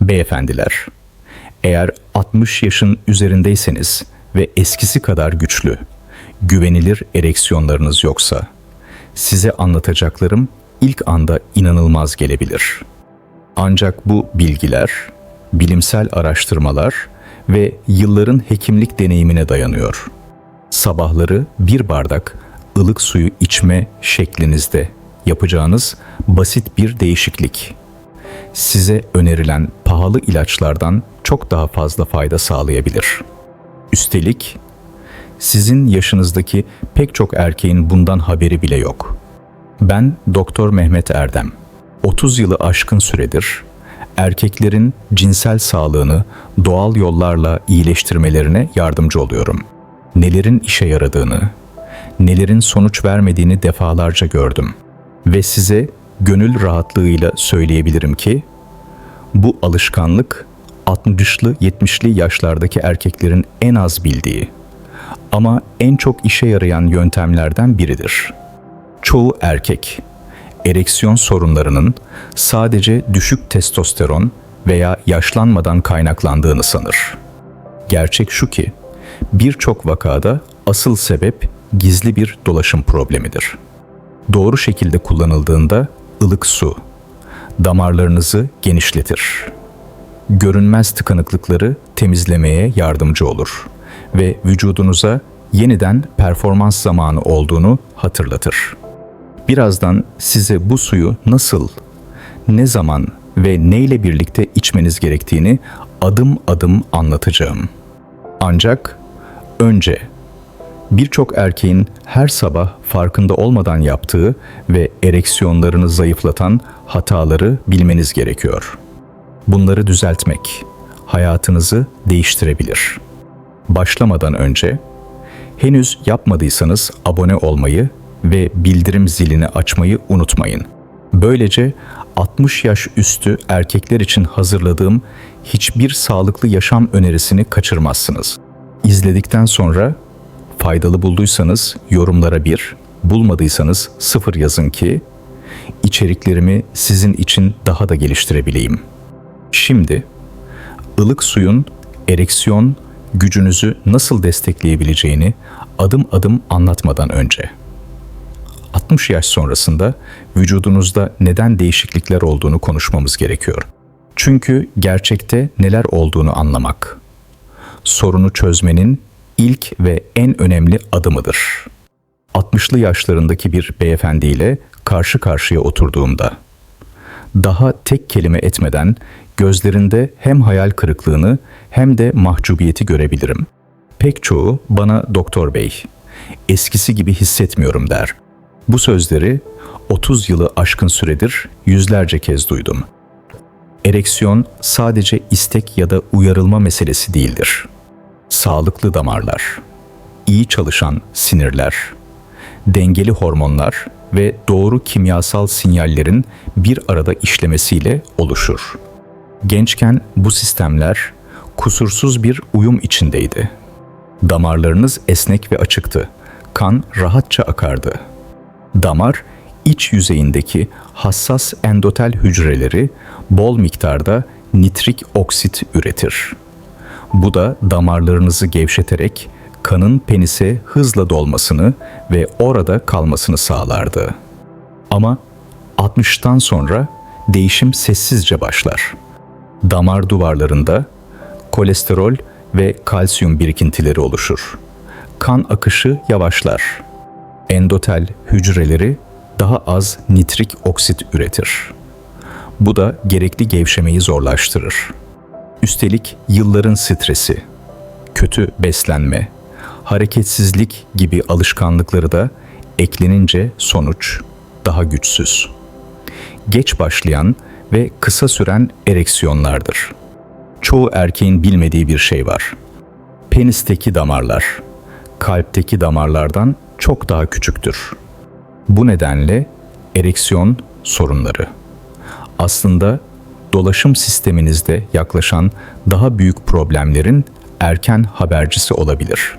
Beyefendiler, eğer 60 yaşın üzerindeyseniz ve eskisi kadar güçlü, güvenilir ereksiyonlarınız yoksa, size anlatacaklarım ilk anda inanılmaz gelebilir. Ancak bu bilgiler, bilimsel araştırmalar ve yılların hekimlik deneyimine dayanıyor. Sabahları bir bardak ılık suyu içme şeklinizde yapacağınız basit bir değişiklik size önerilen pahalı ilaçlardan çok daha fazla fayda sağlayabilir. Üstelik sizin yaşınızdaki pek çok erkeğin bundan haberi bile yok. Ben Doktor Mehmet Erdem. 30 yılı aşkın süredir erkeklerin cinsel sağlığını doğal yollarla iyileştirmelerine yardımcı oluyorum. Nelerin işe yaradığını, nelerin sonuç vermediğini defalarca gördüm ve size gönül rahatlığıyla söyleyebilirim ki bu alışkanlık 60'lı 70'li yaşlardaki erkeklerin en az bildiği ama en çok işe yarayan yöntemlerden biridir. Çoğu erkek ereksiyon sorunlarının sadece düşük testosteron veya yaşlanmadan kaynaklandığını sanır. Gerçek şu ki birçok vakada asıl sebep gizli bir dolaşım problemidir. Doğru şekilde kullanıldığında ılık su damarlarınızı genişletir. Görünmez tıkanıklıkları temizlemeye yardımcı olur ve vücudunuza yeniden performans zamanı olduğunu hatırlatır. Birazdan size bu suyu nasıl, ne zaman ve neyle birlikte içmeniz gerektiğini adım adım anlatacağım. Ancak önce birçok erkeğin her sabah farkında olmadan yaptığı ve ereksiyonlarını zayıflatan hataları bilmeniz gerekiyor. Bunları düzeltmek hayatınızı değiştirebilir. Başlamadan önce henüz yapmadıysanız abone olmayı ve bildirim zilini açmayı unutmayın. Böylece 60 yaş üstü erkekler için hazırladığım hiçbir sağlıklı yaşam önerisini kaçırmazsınız. İzledikten sonra faydalı bulduysanız yorumlara bir, bulmadıysanız sıfır yazın ki içeriklerimi sizin için daha da geliştirebileyim. Şimdi ılık suyun ereksiyon gücünüzü nasıl destekleyebileceğini adım adım anlatmadan önce 60 yaş sonrasında vücudunuzda neden değişiklikler olduğunu konuşmamız gerekiyor. Çünkü gerçekte neler olduğunu anlamak sorunu çözmenin ilk ve en önemli adımıdır. 60'lı yaşlarındaki bir beyefendiyle karşı karşıya oturduğumda daha tek kelime etmeden gözlerinde hem hayal kırıklığını hem de mahcubiyeti görebilirim. Pek çoğu bana doktor bey, eskisi gibi hissetmiyorum der. Bu sözleri 30 yılı aşkın süredir yüzlerce kez duydum. Ereksiyon sadece istek ya da uyarılma meselesi değildir. Sağlıklı damarlar, iyi çalışan sinirler, dengeli hormonlar ve doğru kimyasal sinyallerin bir arada işlemesiyle oluşur. Gençken bu sistemler kusursuz bir uyum içindeydi. Damarlarınız esnek ve açıktı. Kan rahatça akardı. Damar iç yüzeyindeki hassas endotel hücreleri bol miktarda nitrik oksit üretir. Bu da damarlarınızı gevşeterek kanın penise hızla dolmasını ve orada kalmasını sağlardı. Ama 60'tan sonra değişim sessizce başlar. Damar duvarlarında kolesterol ve kalsiyum birikintileri oluşur. Kan akışı yavaşlar. Endotel hücreleri daha az nitrik oksit üretir. Bu da gerekli gevşemeyi zorlaştırır. Üstelik yılların stresi, kötü beslenme, hareketsizlik gibi alışkanlıkları da eklenince sonuç daha güçsüz. Geç başlayan ve kısa süren ereksiyonlardır. Çoğu erkeğin bilmediği bir şey var. Penisteki damarlar, kalpteki damarlardan çok daha küçüktür. Bu nedenle ereksiyon sorunları aslında dolaşım sisteminizde yaklaşan daha büyük problemlerin erken habercisi olabilir.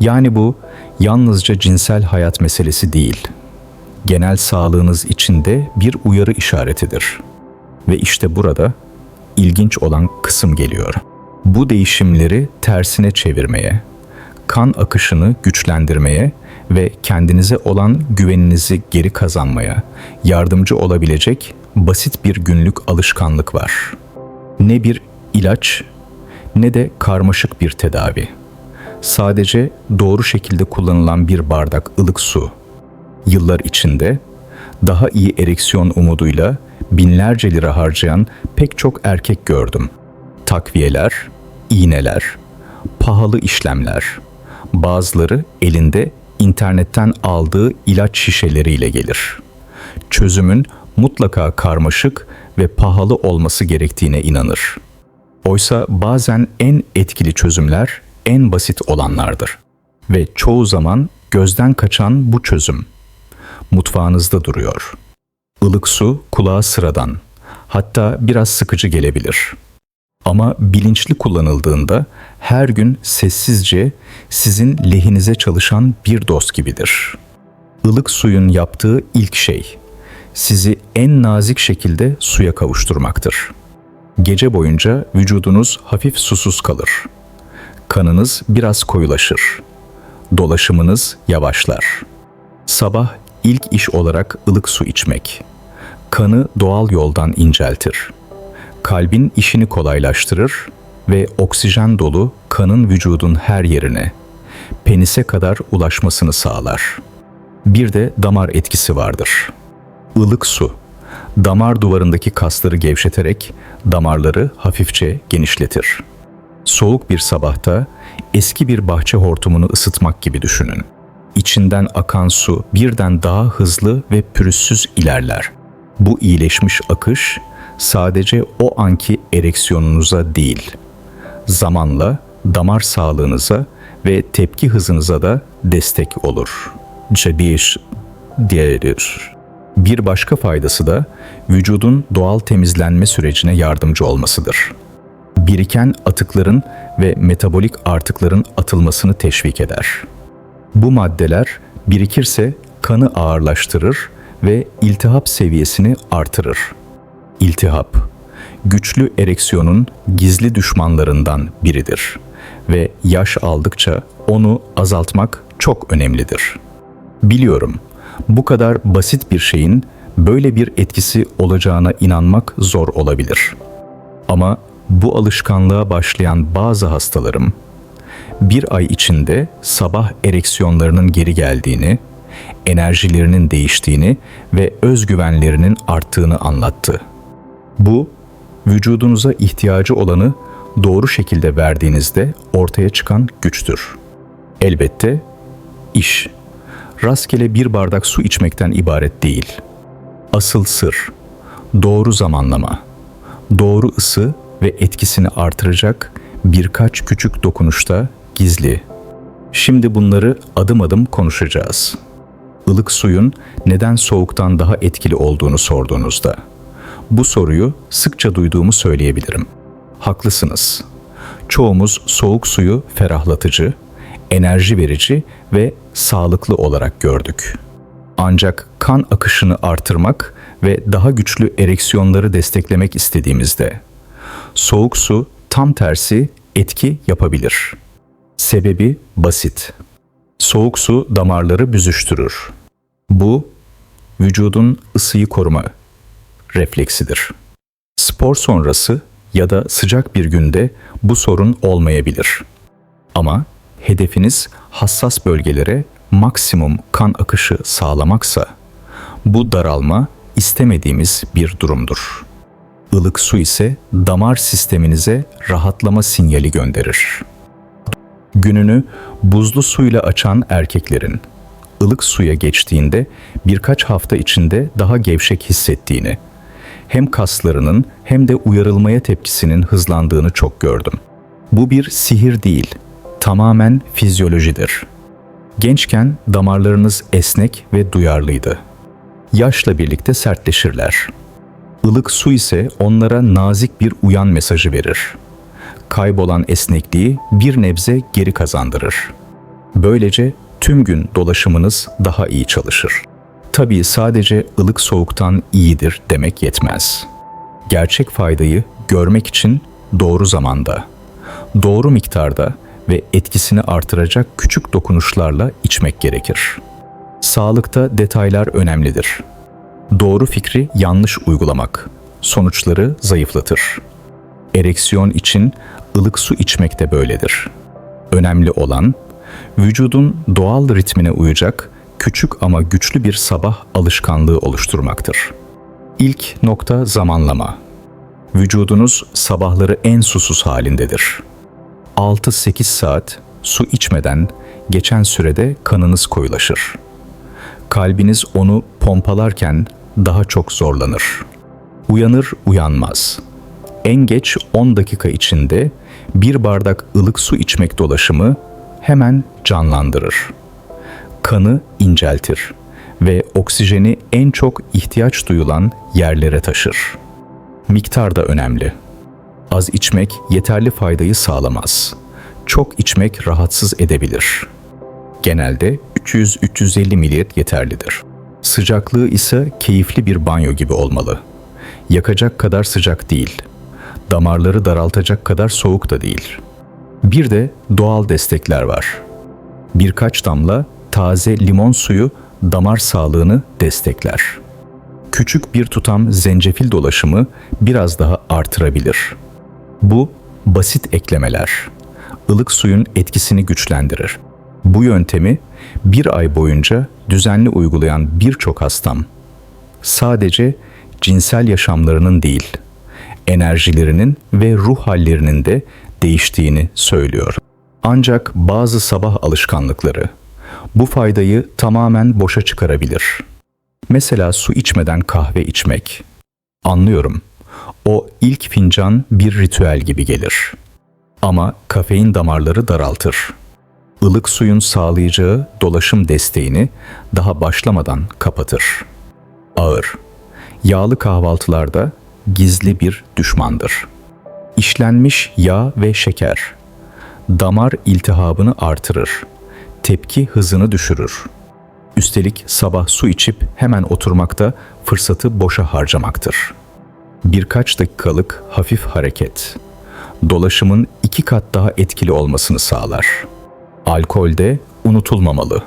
Yani bu yalnızca cinsel hayat meselesi değil. Genel sağlığınız için de bir uyarı işaretidir. Ve işte burada ilginç olan kısım geliyor. Bu değişimleri tersine çevirmeye, kan akışını güçlendirmeye ve kendinize olan güveninizi geri kazanmaya yardımcı olabilecek basit bir günlük alışkanlık var. Ne bir ilaç ne de karmaşık bir tedavi. Sadece doğru şekilde kullanılan bir bardak ılık su. Yıllar içinde daha iyi ereksiyon umuduyla binlerce lira harcayan pek çok erkek gördüm. Takviyeler, iğneler, pahalı işlemler. Bazıları elinde internetten aldığı ilaç şişeleriyle gelir. Çözümün mutlaka karmaşık ve pahalı olması gerektiğine inanır. Oysa bazen en etkili çözümler en basit olanlardır. Ve çoğu zaman gözden kaçan bu çözüm mutfağınızda duruyor. Ilık su kulağa sıradan, hatta biraz sıkıcı gelebilir. Ama bilinçli kullanıldığında her gün sessizce sizin lehinize çalışan bir dost gibidir. Ilık suyun yaptığı ilk şey sizi en nazik şekilde suya kavuşturmaktır. Gece boyunca vücudunuz hafif susuz kalır. Kanınız biraz koyulaşır. Dolaşımınız yavaşlar. Sabah ilk iş olarak ılık su içmek. Kanı doğal yoldan inceltir. Kalbin işini kolaylaştırır ve oksijen dolu kanın vücudun her yerine, penise kadar ulaşmasını sağlar. Bir de damar etkisi vardır. Ilık su, damar duvarındaki kasları gevşeterek damarları hafifçe genişletir. Soğuk bir sabahta eski bir bahçe hortumunu ısıtmak gibi düşünün. İçinden akan su birden daha hızlı ve pürüzsüz ilerler. Bu iyileşmiş akış sadece o anki ereksiyonunuza değil, zamanla damar sağlığınıza ve tepki hızınıza da destek olur. Bir diğeridir. Bir başka faydası da vücudun doğal temizlenme sürecine yardımcı olmasıdır. Biriken atıkların ve metabolik artıkların atılmasını teşvik eder. Bu maddeler birikirse kanı ağırlaştırır ve iltihap seviyesini artırır. İltihap, güçlü ereksiyonun gizli düşmanlarından biridir ve yaş aldıkça onu azaltmak çok önemlidir. Biliyorum, bu kadar basit bir şeyin böyle bir etkisi olacağına inanmak zor olabilir. Ama bu alışkanlığa başlayan bazı hastalarım bir ay içinde sabah ereksiyonlarının geri geldiğini, enerjilerinin değiştiğini ve özgüvenlerinin arttığını anlattı. Bu, vücudunuza ihtiyacı olanı doğru şekilde verdiğinizde ortaya çıkan güçtür. Elbette iş, rastgele bir bardak su içmekten ibaret değil. Asıl sır, doğru zamanlama, doğru ısı ve etkisini artıracak birkaç küçük dokunuşta gizli. Şimdi bunları adım adım konuşacağız. Ilık suyun neden soğuktan daha etkili olduğunu sorduğunuzda bu soruyu sıkça duyduğumu söyleyebilirim. Haklısınız. Çoğumuz soğuk suyu ferahlatıcı, enerji verici ve sağlıklı olarak gördük. Ancak kan akışını artırmak ve daha güçlü ereksiyonları desteklemek istediğimizde soğuk su tam tersi etki yapabilir. Sebebi basit. Soğuk su damarları büzüştürür. Bu vücudun ısıyı koruma refleksidir. Spor sonrası ya da sıcak bir günde bu sorun olmayabilir. Ama hedefiniz hassas bölgelere maksimum kan akışı sağlamaksa bu daralma istemediğimiz bir durumdur. Ilık su ise damar sisteminize rahatlama sinyali gönderir. Gününü buzlu suyla açan erkeklerin ılık suya geçtiğinde birkaç hafta içinde daha gevşek hissettiğini, hem kaslarının hem de uyarılmaya tepkisinin hızlandığını çok gördüm. Bu bir sihir değil, tamamen fizyolojidir. Gençken damarlarınız esnek ve duyarlıydı. Yaşla birlikte sertleşirler. Ilık su ise onlara nazik bir uyan mesajı verir. Kaybolan esnekliği bir nebze geri kazandırır. Böylece tüm gün dolaşımınız daha iyi çalışır. Tabii sadece ılık soğuktan iyidir demek yetmez. Gerçek faydayı görmek için doğru zamanda, doğru miktarda ve etkisini artıracak küçük dokunuşlarla içmek gerekir. Sağlıkta detaylar önemlidir. Doğru fikri yanlış uygulamak sonuçları zayıflatır. Ereksiyon için ılık su içmek de böyledir. Önemli olan vücudun doğal ritmine uyacak küçük ama güçlü bir sabah alışkanlığı oluşturmaktır. İlk nokta zamanlama. Vücudunuz sabahları en susuz halindedir. 6-8 saat su içmeden geçen sürede kanınız koyulaşır. Kalbiniz onu pompalarken daha çok zorlanır. Uyanır uyanmaz. En geç 10 dakika içinde bir bardak ılık su içmek dolaşımı hemen canlandırır. Kanı inceltir ve oksijeni en çok ihtiyaç duyulan yerlere taşır. Miktar da önemli. Az içmek yeterli faydayı sağlamaz. Çok içmek rahatsız edebilir. Genelde 300-350 mililitre yeterlidir. Sıcaklığı ise keyifli bir banyo gibi olmalı. Yakacak kadar sıcak değil. Damarları daraltacak kadar soğuk da değil. Bir de doğal destekler var. Birkaç damla taze limon suyu damar sağlığını destekler. Küçük bir tutam zencefil dolaşımı biraz daha artırabilir. Bu basit eklemeler. ılık suyun etkisini güçlendirir. Bu yöntemi bir ay boyunca düzenli uygulayan birçok hastam sadece cinsel yaşamlarının değil, enerjilerinin ve ruh hallerinin de değiştiğini söylüyor. Ancak bazı sabah alışkanlıkları bu faydayı tamamen boşa çıkarabilir. Mesela su içmeden kahve içmek. Anlıyorum. O ilk fincan bir ritüel gibi gelir. Ama kafein damarları daraltır. Ilık suyun sağlayacağı dolaşım desteğini daha başlamadan kapatır. Ağır. Yağlı kahvaltılarda gizli bir düşmandır. İşlenmiş yağ ve şeker damar iltihabını artırır. Tepki hızını düşürür. Üstelik sabah su içip hemen oturmakta fırsatı boşa harcamaktır. Birkaç dakikalık hafif hareket dolaşımın iki kat daha etkili olmasını sağlar. Alkol de unutulmamalı.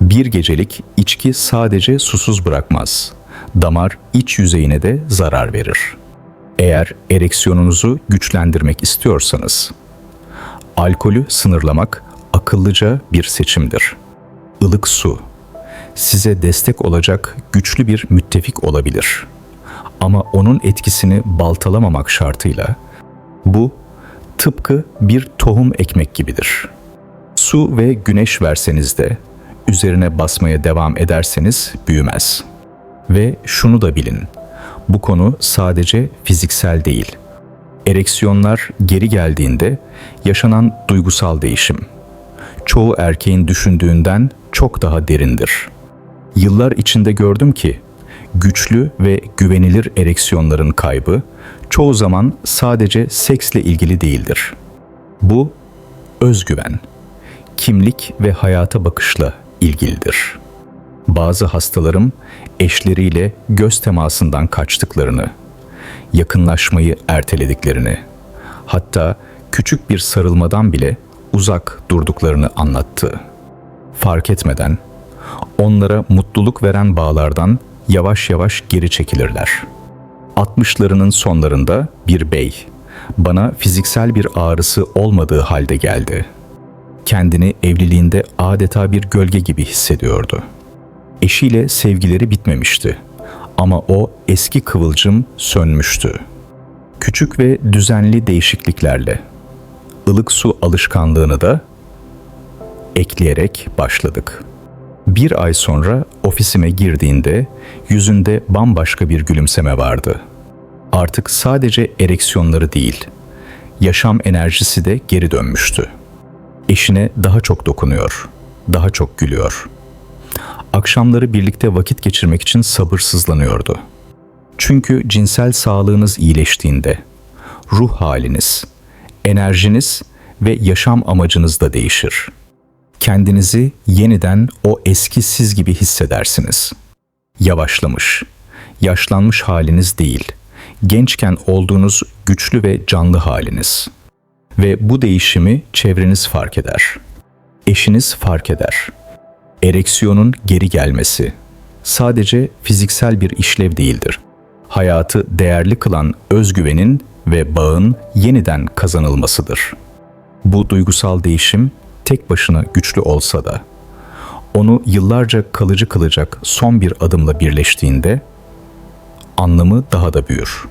Bir gecelik içki sadece susuz bırakmaz. Damar iç yüzeyine de zarar verir. Eğer ereksiyonunuzu güçlendirmek istiyorsanız, alkolü sınırlamak akıllıca bir seçimdir. Ilık su size destek olacak güçlü bir müttefik olabilir. Ama onun etkisini baltalamamak şartıyla bu tıpkı bir tohum ekmek gibidir. Su ve güneş verseniz de üzerine basmaya devam ederseniz büyümez. Ve şunu da bilin. Bu konu sadece fiziksel değil. Ereksiyonlar geri geldiğinde yaşanan duygusal değişim çoğu erkeğin düşündüğünden çok daha derindir. Yıllar içinde gördüm ki güçlü ve güvenilir ereksiyonların kaybı çoğu zaman sadece seksle ilgili değildir. Bu özgüven, kimlik ve hayata bakışla ilgilidir. Bazı hastalarım eşleriyle göz temasından kaçtıklarını, yakınlaşmayı ertelediklerini, hatta küçük bir sarılmadan bile uzak durduklarını anlattı. Fark etmeden onlara mutluluk veren bağlardan yavaş yavaş geri çekilirler. 60'larının sonlarında bir bey bana fiziksel bir ağrısı olmadığı halde geldi. Kendini evliliğinde adeta bir gölge gibi hissediyordu. Eşiyle sevgileri bitmemişti ama o eski kıvılcım sönmüştü. Küçük ve düzenli değişikliklerle ılık su alışkanlığını da ekleyerek başladık. Bir ay sonra ofisime girdiğinde yüzünde bambaşka bir gülümseme vardı. Artık sadece ereksiyonları değil, yaşam enerjisi de geri dönmüştü. Eşine daha çok dokunuyor, daha çok gülüyor. Akşamları birlikte vakit geçirmek için sabırsızlanıyordu. Çünkü cinsel sağlığınız iyileştiğinde ruh haliniz, enerjiniz ve yaşam amacınız da değişir. Kendinizi yeniden o eski siz gibi hissedersiniz. Yavaşlamış, yaşlanmış haliniz değil, gençken olduğunuz güçlü ve canlı haliniz. Ve bu değişimi çevreniz fark eder. Eşiniz fark eder. Ereksiyonun geri gelmesi sadece fiziksel bir işlev değildir. Hayatı değerli kılan özgüvenin ve bağın yeniden kazanılmasıdır. Bu duygusal değişim tek başına güçlü olsa da onu yıllarca kalıcı kılacak son bir adımla birleştiğinde anlamı daha da büyür.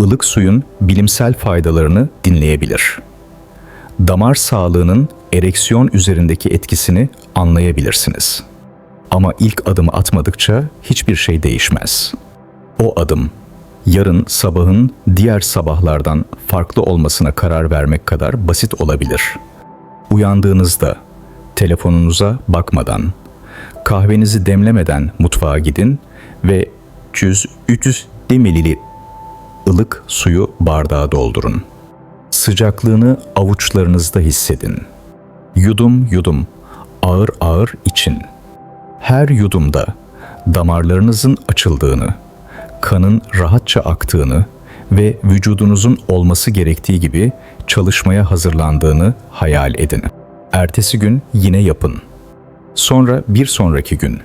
Ilık suyun bilimsel faydalarını dinleyebilir. Damar sağlığının ereksiyon üzerindeki etkisini anlayabilirsiniz. Ama ilk adımı atmadıkça hiçbir şey değişmez. O adım yarın sabahın diğer sabahlardan farklı olmasına karar vermek kadar basit olabilir. Uyandığınızda telefonunuza bakmadan, kahvenizi demlemeden mutfağa gidin ve 100-300 milili ılık suyu bardağa doldurun. Sıcaklığını avuçlarınızda hissedin. Yudum yudum, ağır ağır için. Her yudumda damarlarınızın açıldığını, kanın rahatça aktığını ve vücudunuzun olması gerektiği gibi çalışmaya hazırlandığını hayal edin. Ertesi gün yine yapın. Sonra bir sonraki gün.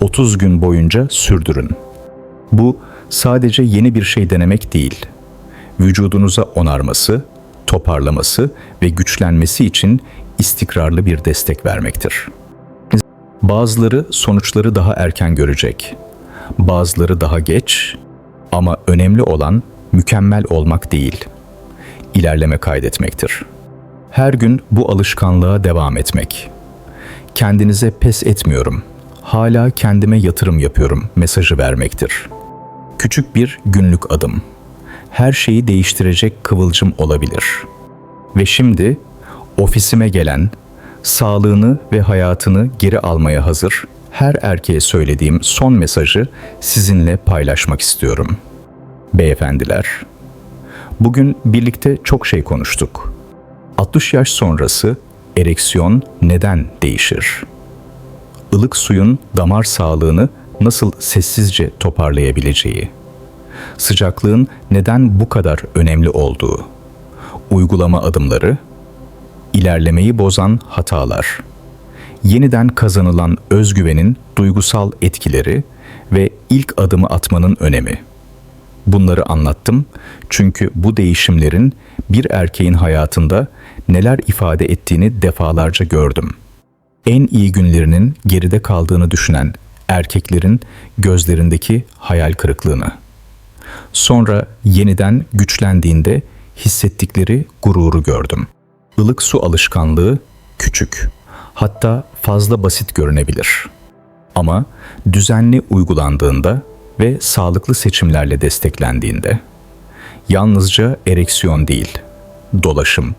30 gün boyunca sürdürün. Bu sadece yeni bir şey denemek değil. Vücudunuza onarması, toparlaması ve güçlenmesi için istikrarlı bir destek vermektir. Bazıları sonuçları daha erken görecek. Bazıları daha geç ama önemli olan mükemmel olmak değil, ilerleme kaydetmektir. Her gün bu alışkanlığa devam etmek. Kendinize pes etmiyorum, hala kendime yatırım yapıyorum mesajı vermektir. Küçük bir günlük adım. Her şeyi değiştirecek kıvılcım olabilir. Ve şimdi ofisime gelen, sağlığını ve hayatını geri almaya hazır her erkeğe söylediğim son mesajı sizinle paylaşmak istiyorum. Beyefendiler, bugün birlikte çok şey konuştuk. 60 yaş sonrası ereksiyon neden değişir? Ilık suyun damar sağlığını nasıl sessizce toparlayabileceği, sıcaklığın neden bu kadar önemli olduğu, uygulama adımları, ilerlemeyi bozan hatalar, yeniden kazanılan özgüvenin duygusal etkileri ve ilk adımı atmanın önemi. Bunları anlattım çünkü bu değişimlerin bir erkeğin hayatında neler ifade ettiğini defalarca gördüm. En iyi günlerinin geride kaldığını düşünen erkeklerin gözlerindeki hayal kırıklığını. Sonra yeniden güçlendiğinde hissettikleri gururu gördüm. Ilık su alışkanlığı küçük, hatta fazla basit görünebilir. Ama düzenli uygulandığında ve sağlıklı seçimlerle desteklendiğinde yalnızca ereksiyon değil, dolaşım,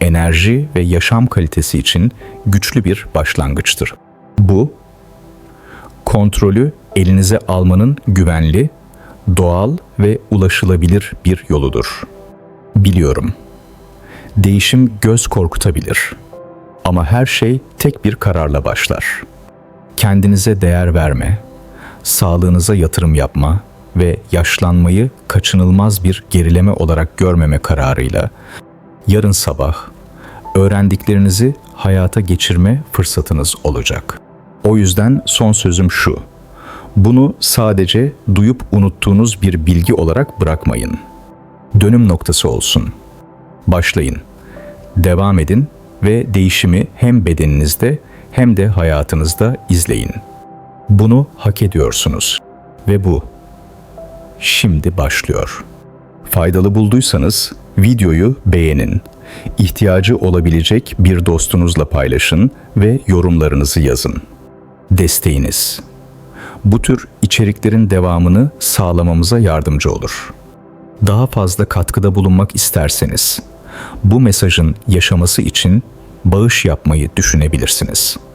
enerji ve yaşam kalitesi için güçlü bir başlangıçtır. Bu kontrolü elinize almanın güvenli, doğal ve ulaşılabilir bir yoludur. Biliyorum. Değişim göz korkutabilir. Ama her şey tek bir kararla başlar. Kendinize değer verme, sağlığınıza yatırım yapma ve yaşlanmayı kaçınılmaz bir gerileme olarak görmeme kararıyla yarın sabah öğrendiklerinizi hayata geçirme fırsatınız olacak. O yüzden son sözüm şu. Bunu sadece duyup unuttuğunuz bir bilgi olarak bırakmayın. Dönüm noktası olsun. Başlayın. Devam edin ve değişimi hem bedeninizde hem de hayatınızda izleyin. Bunu hak ediyorsunuz ve bu şimdi başlıyor. Faydalı bulduysanız videoyu beğenin. İhtiyacı olabilecek bir dostunuzla paylaşın ve yorumlarınızı yazın. Desteğiniz bu tür içeriklerin devamını sağlamamıza yardımcı olur. Daha fazla katkıda bulunmak isterseniz bu mesajın yaşaması için bağış yapmayı düşünebilirsiniz.''